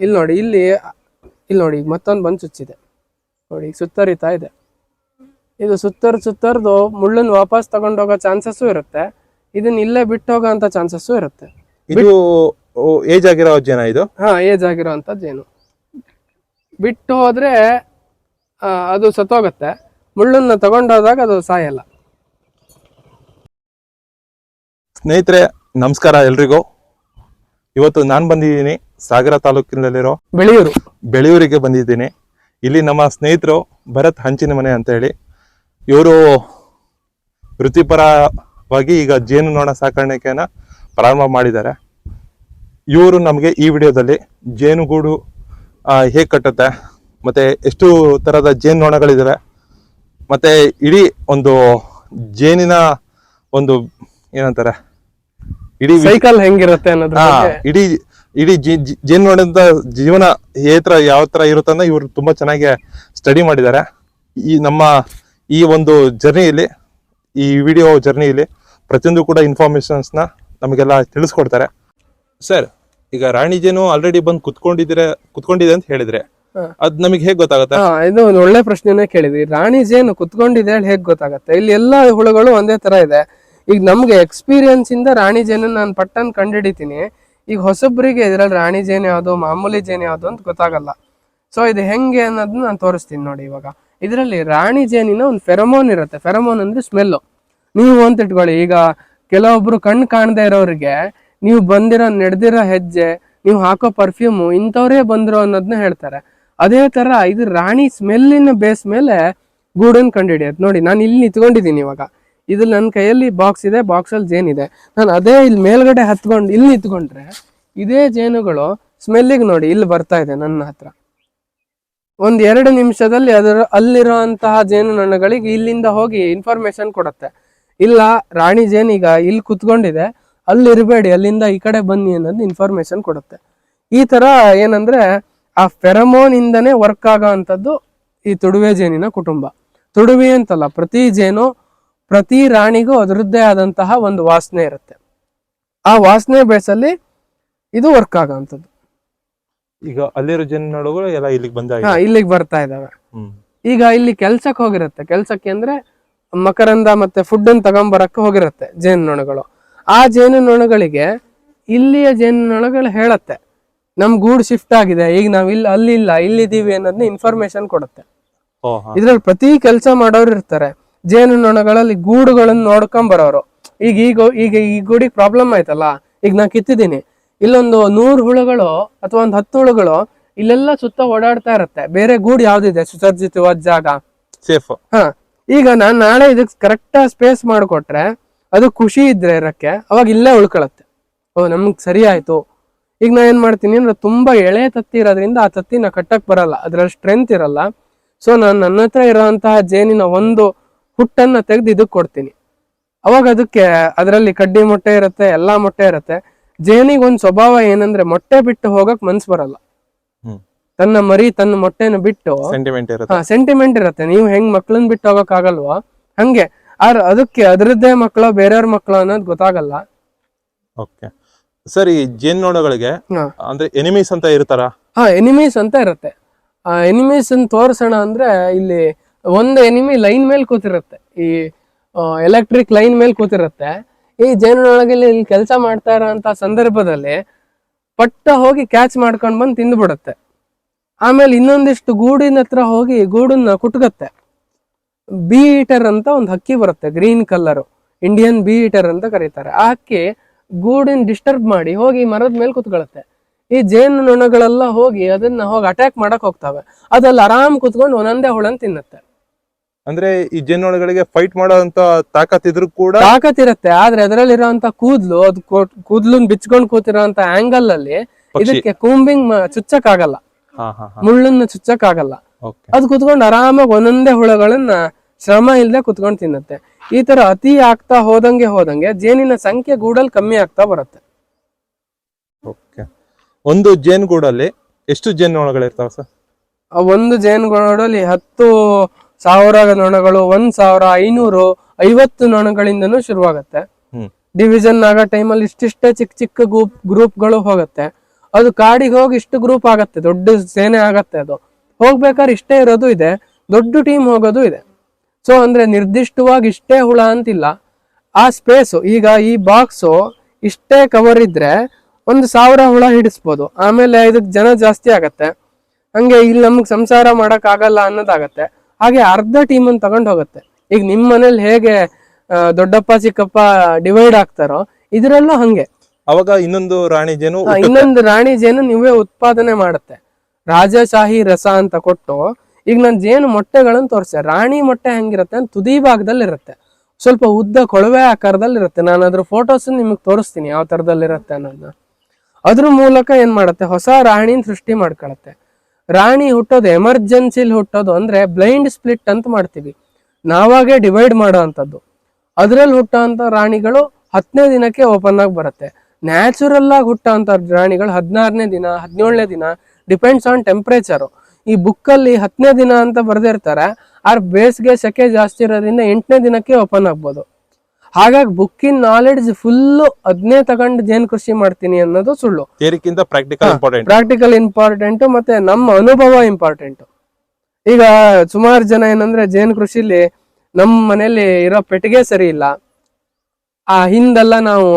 ಇಲ್ಲಿ ನೋಡಿ ಇಲ್ಲಿ ಇಲ್ಲಿ ನೋಡಿ ಈಗ ಮತ್ತೊಂದು ಬಂದು ಚುಚ್ಚಿದೆ ನೋಡಿ ಈಗ ಸುತ್ತರಿತಾ ಇದೆ. ಇದು ಸುತ್ತರ್ ಸುತ್ತರ್ದು ಮುಳ್ಳನ್ನು ವಾಪಸ್ ತಗೊಂಡೋಗೋ ಚಾನ್ಸಸ್ಸು ಇರುತ್ತೆ. ಇದನ್ನ ಇಲ್ಲೇ ಬಿಟ್ಟು ಹೋಗೋ ಅಂತ ಚಾನ್ಸಸ್ಸು ಇರುತ್ತೆ. ಇದು ಏಜ್ ಆಗಿರೋ ಜೇನ ಇದು? ಹಾ ಏಜ್ ಆಗಿರೋ ಅಂತ ಜೇನು ಬಿಟ್ಟು ಹೋದ್ರೆ ಅದು ಸತ್ತೋಗತ್ತೆ. ಮುಳ್ಳನ್ನ ತಗೊಂಡೋದಾಗ ಅದು ಸಾಯಲ್ಲ. ಸ್ನೇಹಿತರೆ ನಮಸ್ಕಾರ ಎಲ್ರಿಗೂ. ಇವತ್ತು ನಾನು ಬಂದಿದ್ದೀನಿ ಸಾಗರ ತಾಲೂಕಿನಲ್ಲಿರೋ ಬೆಳೆಯೂರು. ಬೆಳೆಯೂರಿಗೆ ಬಂದಿದ್ದೀನಿ. ಇಲ್ಲಿ ನಮ್ಮ ಸ್ನೇಹಿತರು ಭರತ್ ಹಂಚಿನ ಮನೆ ಅಂತ ಹೇಳಿ ಇವರು ವೃತ್ತಿಪರವಾಗಿ ಈಗ ಜೇನು ಸಾಕಾಣಿಕೆಯನ್ನು ಪ್ರಾರಂಭ ಮಾಡಿದ್ದಾರೆ. ಇವರು ನಮಗೆ ಈ ವಿಡಿಯೋದಲ್ಲಿ ಜೇನುಗೂಡು ಹೇಗೆ ಕಟ್ಟುತ್ತೆ ಮತ್ತೆ ಎಷ್ಟು ಥರದ ಜೇನು ಮತ್ತು ಮತ್ತೆ ಇಡೀ ಒಂದು ಜೇನಿನ ಒಂದು ಏನಂತಾರೆ ಇಡೀ ಸೈಕಲ್ ಹೆಂಗಿರುತ್ತೆ ಅನ್ನೋದು ಇಡೀ ಇಡೀ ಜಿ- ಜಿ- ಜೇನು ನೊಣದ ಜೀವನ ಏತರ ತರ ಯಾವ ಥರ ಇರುತ್ತೆ ಅಂತ ಇವರು ತುಂಬಾ ಚೆನ್ನಾಗಿ ಸ್ಟಡಿ ಮಾಡಿದ್ದಾರೆ. ಈ ನಮ್ಮ ಈ ಒಂದು ಜರ್ನಿಯಲ್ಲಿ ಈ ವಿಡಿಯೋ ಜರ್ನಿಯಲ್ಲಿ ಪ್ರತಿಯೊಂದು ಕೂಡ ಇನ್ಫಾರ್ಮೇಶನ್ಸ್ನ ನ ನಮಗೆಲ್ಲ ತಿಳಿಸ್ಕೊಡ್ತಾರೆ. ಸರ್ ಈಗ ರಾಣಿ ಜೇನು ಆಲ್ರೆಡಿ ಬಂದು ಕುತ್ಕೊಂಡಿದ್ರೆ ಕುತ್ಕೊಂಡಿದೆ ಅಂತ ಹೇಳಿದ್ರೆ. ಅದ್ ನಮಗೆ ಹೇಗೆ ಗೊತ್ತಾಗುತ್ತೆ? ಇದು ಒಂದು ಒಳ್ಳೆ ಪ್ರಶ್ನೆನೇ ಕೇಳಿದ್ವಿ. ರಾಣಿ ಜೇನು ಕುತ್ಕೊಂಡಿದೆ ಹೇಳಿ ಹೇಗ್ ಗೊತ್ತಾಗತ್ತೆ? ಇಲ್ಲಿ ಎಲ್ಲಾ ಹುಳುಗಳು ಒಂದೇ ತರ ಇದೆ. ಈಗ ನಮ್ಗೆ ಎಕ್ಸ್ಪೀರಿಯನ್ಸ್ ಇಂದ ರಾಣಿ ಜೇನು ನಾನು ಪಟ್ಟನ್ ಕಂಡಿಡಿತೀನಿ ಈಗ ಹೊಸಬ್ರಿಗೆ ಇದ್ರಲ್ಲಿ ರಾಣಿ ಜೇನು ಯಾವುದು, ಮಾಮೂಲಿ ಜೇನು ಯಾವುದು ಅಂತ ಗೊತ್ತಾಗಲ್ಲ. ಸೊ ಇದು ಹೆಂಗೆ ಅನ್ನೋದನ್ನ ನಾನು ತೋರಿಸ್ತೀನಿ ನೋಡಿ ಇವಾಗ. ಇದರಲ್ಲಿ ರಾಣಿ ಜೇನಿನ ಒಂದು ಫೆರಮೋನ್ ಇರುತ್ತೆ. ಫೆರಮೋನ್ ಅಂದ್ರೆ ಸ್ಮೆಲ್ಲು ನೀವು ಅಂತ ಇಟ್ಕೊಳ್ಳಿ. ಈಗ ಕೆಲವೊಬ್ರು ಕಣ್ಣು ಕಾಣದೇ ಇರೋರಿಗೆ, ನೀವು ಬಂದಿರೋ, ನಡೆದಿರೋ ಹೆಜ್ಜೆ, ನೀವು ಹಾಕೋ ಪರ್ಫ್ಯೂಮು ಇಂಥವ್ರೇ ಬಂದ್ರು ಅನ್ನೋದನ್ನ ಹೇಳ್ತಾರೆ. ಅದೇ ತರ ಇದು ರಾಣಿ ಸ್ಮೆಲ್ಲಿನ ಬೇಸ್ ಮೇಲೆ ಗೂಡನ್ ಕಂಡುಹಿಡಿಯೋದು ನೋಡಿ, ನಾನು ಇಲ್ಲಿ ನಿಂತ್ಕೊಂಡಿದ್ದೀನಿ ಇವಾಗ. ಇದು ನನ್ನ ಕೈಯಲ್ಲಿ ಬಾಕ್ಸ್ ಇದೆ ಬಾಕ್ಸ್ ಅಲ್ಲಿ ಜೇನಿದೆ ನಾನು ಅದೇ ಇಲ್ಲಿ ಮೇಲ್ಗಡೆ ಹತ್ಕೊಂಡು ಇಲ್ಲಿ ನಿಂತ್ಕೊಂಡ್ರೆ ಇದೇ ಜೇನುಗಳು ಸ್ಮೆಲ್ಲಿಗೆ ನೋಡಿ ಇಲ್ಲಿ ಬರ್ತಾ ಇದೆ ನನ್ನ ಹತ್ರ. ಒಂದ್ ಎರಡು ನಿಮಿಷದಲ್ಲಿ ಅದರ, ಅಲ್ಲಿರುವಂತಹ ಜೇನುನೊಣಗಳಿಗೆ ಇಲ್ಲಿಂದ ಹೋಗಿ ಇನ್ಫಾರ್ಮೇಶನ್ ಕೊಡುತ್ತೆ. ಇಲ್ಲ, ರಾಣಿ ಜೇನೀಗ ಇಲ್ಲಿ ಕುತ್ಕೊಂಡಿದೆ ಅಲ್ಲಿ ಇರಬೇಡಿ, ಅಲ್ಲಿಂದ ಈ ಕಡೆ ಬನ್ನಿ ಅನ್ನೋದು ಇನ್ಫಾರ್ಮೇಶನ್ ಕೊಡುತ್ತೆ. ಈ ತರ ಏನಂದ್ರೆ ಆ ಫೆರಮೋನ್ ಇಂದನೇ ವರ್ಕ್ ಆಗೋ ಅಂಥದ್ದು ಈ ತುಡುವೆ ಜೇನಿನ ಕುಟುಂಬ. ತುಡುವೆ ಅಂತಲ್ಲ, ಪ್ರತಿ ಜೇನು ಪ್ರತಿ ರಾಣಿಗೂ ಅದರದ್ದೇ ಆದಂತಹ ಒಂದು ವಾಸನೆ ಇರುತ್ತೆ. ಆ ವಾಸನೆ ಬೇಸಲ್ಲಿ ಇದು ವರ್ಕ್ ಆಗುವಂಥದ್ದು ಈಗ ಅಲ್ಲಿರೋ ಜನಗಳು ಎಲ್ಲ ಇಲ್ಲಿಗೆ ಬಂದ ಹಾ ಇಲ್ಲಿಗೆ ಬರ್ತಾ ಇದಾವೆ ಈಗ ಇಲ್ಲಿ ಕೆಲ್ಸಕ್ಕೆ ಹೋಗಿರುತ್ತೆ. ಕೆಲ್ಸಕ್ಕೆ ಅಂದ್ರೆ ಮಕರಂದ ಮತ್ತೆ ಫುಡ್ ಅನ್ನು ತಗೊಂಬರಕ್ಕೆ ಹೋಗಿರುತ್ತೆ ಜೇನುನೊಣಗಳು ಆ ಜೇನುನೊಣಗಳಿಗೆ ಇಲ್ಲಿಯ ಜೇನುನೊಣಗಳು ಹೇಳತ್ತೆ. ನಮ್ ಗೂಡು ಶಿಫ್ಟ್ ಆಗಿದೆ. ಈಗ ನಾವ್ ಇಲ್ಲಿ ಅಲ್ಲಿ ಇಲ್ಲ ಇಲ್ಲಿದ್ದೀವಿ ಅನ್ನೋದನ್ನ ಇನ್ಫಾರ್ಮೇಶನ್ ಕೊಡುತ್ತೆ. ಇದ್ರಲ್ಲಿ ಪ್ರತಿ ಕೆಲಸ ಮಾಡೋರು ಇರ್ತಾರೆ. ಜೇನುನೊಣಗಳಲ್ಲಿ ಗೂಡುಗಳನ್ನು ನೋಡ್ಕೊಂಡ್ ಬರೋರು ಈಗ ಈಗ ಈಗ ಈ ಗೂಡಿಗೆ ಪ್ರಾಬ್ಲಮ್ ಆಯ್ತಲ್ಲ? ಈಗ ನಾ ಕಿತ್ತಿದ್ದೀನಿ. ಇಲ್ಲೊಂದು ನೂರು ಹುಳುಗಳು ಅಥವಾ ಒಂದು ಹತ್ತು ಹುಳುಗಳು ಇಲ್ಲೆಲ್ಲ ಸುತ್ತ ಓಡಾಡ್ತಾ ಇರತ್ತೆ. ಬೇರೆ ಗೂಡು ಯಾವ್ದಿದೆ? ಸುಸರ್ಜಿತವಾದ ಜಾಗ. ಸೇಫ್ ಹಾ. ಈಗ ನಾನ್ ನಾಳೆ ಇದಕ್ಕೆ ಕರೆಕ್ಟಾ ಸ್ಪೇಸ್ ಮಾಡಿಕೊಟ್ರೆ ಅದು ಖುಷಿ ಇದ್ರೆ ಇರಕ್ಕೆ ಅವಾಗ ಇಲ್ಲೇ ಉಳ್ಕೊಳತ್ತೆ. ಓ ನಮ್ಗ್ ಸರಿ ಆಯ್ತು. ಈಗ ನಾ ಏನ್ ಮಾಡ್ತೀನಿ ಅಂದ್ರೆ ತುಂಬಾ ಎಳೆ ತತ್ತಿ ಇರೋದ್ರಿಂದ ಆ ತತ್ತಿನ ಕಟ್ಟಕ್ ಬರಲ್ಲ. ಅದ್ರಲ್ಲಿ ಸ್ಟ್ರೆಂತ್ ಇರಲ್ಲ. ಸೊ ನಾನು ನನ್ನ ಹತ್ರ ಇರೋಂತಹ ಜೇನಿನ ಒಂದು ಹುಟ್ಟನ್ನ ತೆಗೆದು ಇದಕ್ಕೆ ಕೊಡ್ತೀನಿ. ಅವಾಗ ಅದಕ್ಕೆ ಅದರಲ್ಲಿ ಕಡ್ಡಿ ಮೊಟ್ಟೆ ಇರುತ್ತೆ ಎಲ್ಲಾ ಮೊಟ್ಟೆ ಇರುತ್ತೆ. ಜೇನಿಗೆ ಒಂದು ಸ್ವಭಾವ ಏನಂದ್ರೆ ಮೊಟ್ಟೆ ಬಿಟ್ಟು ಹೋಗಕ್ ಮನ್ಸ್ ಬರಲ್ಲ. ತನ್ನ ಮರಿ ತನ್ನ ಮೊಟ್ಟೆನ ಬಿಟ್ಟು ಸೆಂಟಿಮೆಂಟ್ ಇರುತ್ತೆ. ಹಾ ಸೆಂಟಿಮೆಂಟ್ ಇರುತ್ತೆ. ನೀವು ಹೆಂಗ್ ಮಕ್ಳನ್ ಬಿಟ್ಟು ಹೋಗಕ್ ಆಗಲ್ವಾ? ಹಂಗೆ. ಆರ್ ಅದಕ್ಕೆ ಅದರದ್ದೇ ಮಕ್ಳು ಬೇರೆಯವ್ರ ಮಕ್ಕಳು ಅನ್ನೋದು ಗೊತ್ತಾಗಲ್ಲ. ಓಕೆ. ಸರಿ ಜೇನ್ ನೋಡಗಳಿಗೆ ಅಂದ್ರೆ ಎನಿಮೀಸ್ ಅಂತ ಇರ್ತಾರ? ಹಾ ಎನಿಮೀಸ್ ಅಂತ ಇರುತ್ತೆ. ಆ ಎನಿಮೀಸ್ ತೋರ್ಸೋಣ ಅಂದ್ರೆ ಇಲ್ಲಿ ಒಂದು ಎನಿಮಿ ಲೈನ್ ಮೇಲೆ ಕೂತಿರುತ್ತೆ. ಈ ಎಲೆಕ್ಟ್ರಿಕ್ ಲೈನ್ ಮೇಲೆ ಕೂತಿರುತ್ತೆ. ಈ ಜೇನುನೊಳಗೆ ಇಲ್ಲಿ ಕೆಲಸ ಮಾಡ್ತಾ ಇರೋಂತ ಸಂದರ್ಭದಲ್ಲಿ ಪಟ್ಟ ಹೋಗಿ ಕ್ಯಾಚ್ ಮಾಡ್ಕೊಂಡು ಬಂದು ತಿಂದ್ಬಿಡುತ್ತೆ. ಆಮೇಲೆ ಇನ್ನೊಂದಿಷ್ಟು ಗೂಡಿನ ಹತ್ರ ಹೋಗಿ ಗೂಡನ್ನ ಕುಟ್ಕತ್ತೆ. ಬಿ ಈಟರ್ ಅಂತ ಒಂದು ಹಕ್ಕಿ ಬರುತ್ತೆ green colour Indian bee eater ಅಂತ ಕರೀತಾರೆ. ಆ ಹಕ್ಕಿ ಗೂಡಿನ ಡಿಸ್ಟರ್ಬ್ ಮಾಡಿ ಹೋಗಿ ಮರದ ಮೇಲೆ ಕುತ್ಕೊಳ್ಳುತ್ತೆ ಈ ಜೇನು ನೊಣಗಳೆಲ್ಲ ಹೋಗಿ ಅದನ್ನ ಹೋಗಿ ಅಟ್ಯಾಕ್ ಮಾಡಕ್ ಹೋಗ್ತವೆ. ಅದಲ್ಲಿ ಆರಾಮ್ ಕುತ್ಕೊಂಡು ಒಂದೊಂದೇ ಹುಳನ್ ತಿನ್ನುತ್ತೆ. ಅಂದ್ರೆ ಈ ಜೇನುಗಳಿಗೆ ಫೈಟ್ ಮಾಡೋಂತ ತಾಕತ್ ಇದ್ರು ಕೂಡ ತಾಕತ್ ಇರುತ್ತೆ ಆದ್ರೆ ಅದರಲ್ಲಿರೋಂತ ಕೂದ್ಲು ಅದು ಕೂದ್ಲನ್ ಬಿಚ್ಕೊಂಡ್ ಕೂತಿರೋಂತ ಆಂಗಲ್ ಅಲ್ಲಿ ಇದಕ್ಕೆ ಕೂಂಬಿಂಗ್ ಚುಚ್ಚಕ್ ಆಗಲ್ಲ ಮುಳ್ಳನ್ನ ಚುಚ್ಚಕ್ ಆಗಲ್ಲ ಅದು ಕುತ್ಕೊಂಡು ಆರಾಮಾಗಿ ಒಂದೊಂದೇ ಹುಳಗಳನ್ನ ಶ್ರಮ ಇಲ್ಲದೆ ಕುತ್ಕೊಂಡು ತಿನ್ನುತ್ತೆ. ಈ ತರ ಅತಿ ಆಗ್ತಾ ಹೋದಂಗೆ ಹೋದಂಗೆ ಜೇನಿನ ಸಂಖ್ಯೆ ಗೂಡಲ್ಲಿ ಕಮ್ಮಿ ಆಗ್ತಾ ಬರುತ್ತೆ. ಒಂದು ಜೇನುಗೂಡಲ್ಲಿ ಎಷ್ಟು ಜೇನುನೊಣಗಳಿರ್ತಾವ ಸರ್? ಆ ಒಂದು ಜೇನುಗೂಡಲ್ಲಿ ಹತ್ತು ಸಾವಿರ ನೊಣಗಳು ಒಂದ್ ಸಾವಿರ ಐನೂರು ಐವತ್ತು ನೊಣಗಳಿಂದನೂ ಶುರುವಾಗತ್ತೆ. ಡಿವಿಜನ್ ಡಿವಿಷನ್ ಆಗೋ ಟೈಮಲ್ಲಿ ಇಷ್ಟಿಷ್ಟೇ ಚಿಕ್ಕ ಚಿಕ್ಕ ಗ್ರೂಪ್ ಗ್ರೂಪ್ಗಳು ಹೋಗುತ್ತೆ. ಅದು ಕಾಡಿಗೆ ಹೋಗಿ ಇಷ್ಟು ಗ್ರೂಪ್ ಆಗತ್ತೆ ದೊಡ್ಡ ಸೇನೆ ಆಗತ್ತೆ ಅದು. ಹೋಗ್ಬೇಕಾದ್ರೆ ಇಷ್ಟೇ ಇರೋದು ಇದೆ ದೊಡ್ಡ ಟೀಮ್ ಹೋಗೋದು ಇದೆ. ಸೊ ಅಂದ್ರೆ ನಿರ್ದಿಷ್ಟವಾಗಿ ಇಷ್ಟೇ ಹುಳ ಅಂತಿಲ್ಲ. ಆ ಸ್ಪೇಸು ಈಗ ಈ ಬಾಕ್ಸು ಇಷ್ಟೇ ಕವರ್ ಇದ್ರೆ ಒಂದು ಸಾವಿರ ಹುಳ ಹಿಡಿಸ್ಬೋದು. ಆಮೇಲೆ ಇದಕ್ಕೆ ಜನ ಜಾಸ್ತಿ ಆಗತ್ತೆ. ಹಂಗೆ ಇಲ್ಲಿ ನಮ್ಗೆ ಸಂಸಾರ ಮಾಡಕ್ ಆಗಲ್ಲ ಅನ್ನೋದಾಗತ್ತೆ. ಹಾಗೆ ಅರ್ಧ ಟೀಮ್ ಅನ್ನು ತಗೊಂಡು ಹೋಗುತ್ತೆ. ಈಗ ನಿಮ್ಮ ಮನೇಲಿ ಹೇಗೆ ದೊಡ್ಡಪ್ಪ ಚಿಕ್ಕಪ್ಪ ಡಿವೈಡ್ ಆಗ್ತಾರೋ ಇದ್ರಲ್ಲೂ ಹಂಗೆ. ಅವಾಗ ಇನ್ನೊಂದು ರಾಣಿ ಜೇನು ಇನ್ನೊಂದು ರಾಣಿ ಜೇನು ನೀವೇ ಉತ್ಪಾದನೆ ಮಾಡುತ್ತೆ. ರಾಜಶಾಹಿ ರಸ ಅಂತ ಕೊಟ್ಟು ಈಗ ನಾನು ಜೇನು ಮೊಟ್ಟೆಗಳನ್ನು ತೋರಿಸ. ರಾಣಿ ಮೊಟ್ಟೆ ಹೆಂಗಿರುತ್ತೆ ಅಂತ ತುದಿ ಭಾಗದಲ್ಲಿ ಇರುತ್ತೆ ಸ್ವಲ್ಪ ಉದ್ದ ಕೊಳವೆ ಆಕಾರದಲ್ಲಿ ಇರುತ್ತೆ ನಾನು ಅದ್ರ ಫೋಟೋಸ್ ನಿಮಗೆ ತೋರಿಸ್ತೀನಿ ಯಾವ ತರದಲ್ಲಿ ಇರುತ್ತೆ ಅನ್ನೋದನ್ನ. ಅದ್ರ ಮೂಲಕ ಏನ್ ಮಾಡುತ್ತೆ? ಹೊಸ ರಾಣಿನ ಸೃಷ್ಟಿ ಮಾಡ್ಕೊಳತ್ತೆ. ರಾಣಿ ಹುಟ್ಟೋದು ಎಮರ್ಜೆನ್ಸಿಲಿ ಹುಟ್ಟೋದು ಅಂದ್ರೆ ಬ್ಲೈಂಡ್ ಸ್ಪ್ಲಿಟ್ ಅಂತ ಮಾಡ್ತೀವಿ. ನಾವಾಗೆ ಡಿವೈಡ್ ಮಾಡೋ ಅಂಥದ್ದು ಅದರಲ್ಲಿ ಹುಟ್ಟೋ ಅಂಥ ರಾಣಿಗಳು ಹತ್ತನೇ ದಿನಕ್ಕೆ ಓಪನ್ ಆಗಿ ಬರುತ್ತೆ. ನ್ಯಾಚುರಲ್ ಆಗಿ ಹುಟ್ಟೋ ಅಂಥ ರಾಣಿಗಳು ಹದಿನಾರನೇ ದಿನ, ಹದಿನೇಳನೇ ದಿನ ಡಿಪೆಂಡ್ಸ್ ಆನ್ ಟೆಂಪ್ರೇಚರು ಈ ಬುಕ್ಕಲ್ಲಿ ಹತ್ತನೇ ದಿನ ಅಂತ ಬರೆದಿರ್ತಾರೆ. ಆರ್ ಬೇಸಿಗೆ ಸೆಕೆ ಜಾಸ್ತಿ ಇರೋದ್ರಿಂದ ಎಂಟನೇ ದಿನಕ್ಕೆ ಓಪನ್ ಆಗ್ಬೋದು. ಹಾಗಾಗಿ ಬುಕ್ಕಿನ ನಾಲೆಡ್ಜ್ ಫುಲ್ ಅದನ್ನೇ ತಗೊಂಡು ಜೇನು ಕೃಷಿ ಮಾಡ್ತೀನಿ ಅನ್ನೋದು ಸುಳ್ಳು. ಪ್ರಾಕ್ಟಿಕಲ್ ಇಂಪಾರ್ಟೆಂಟ್ ಪ್ರಾಕ್ಟಿಕಲ್ ಇಂಪಾರ್ಟೆಂಟ್ ಮತ್ತೆ ನಮ್ಮ ಅನುಭವ ಇಂಪಾರ್ಟೆಂಟ್ ಈಗ ಸುಮಾರು ಜನ ಏನಂದ್ರೆ ಜೇನು ಕೃಷಿಲಿ ನಮ್ಮ ಮನೇಲಿ ಇರೋ ಪೆಟ್ಟಿಗೆ ಸರಿ ಇಲ್ಲ. ಆ ಹಿಂದೆಲ್ಲ ನಾವು